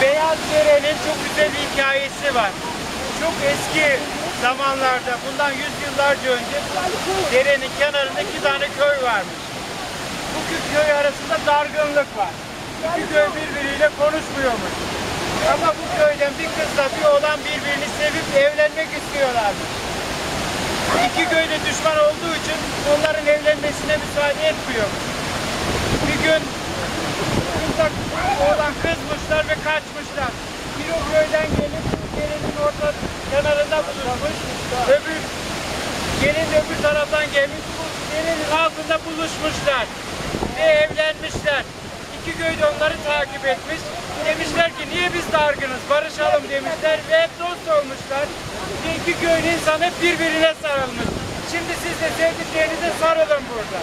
Beyaz Dere'nin çok güzel bir hikayesi var. Çok eski zamanlarda, bundan yüz yıllarca önce derenin kenarında iki tane köy varmış. Bu iki köy arasında dargınlık var. İki köy birbiriyle konuşmuyormuş. Ama bu köyden bir kızla bir oğlan birbirini sevip evlenmek istiyorlarmış. İki köyde düşman olduğu için onların evlenmesine müsaade etmiyormuş. Bir gün kızla oğlan kızmışlar ve kaçmışlar. Bir o köyden gelip gelinin orta kenarında buluşmuş. Öbür gelin de öbür taraftan gelmiş. Gelinin altında buluşmuşlar. Ve evlenmişler. İki köy de onları takip etmiş. Demişler ki niye biz dargınız barışalım demişler ve hep dost olmuşlar. Ve iki köyün insanı birbirine sarılmış. Şimdi siz de sevdiklerinize sarılın burada.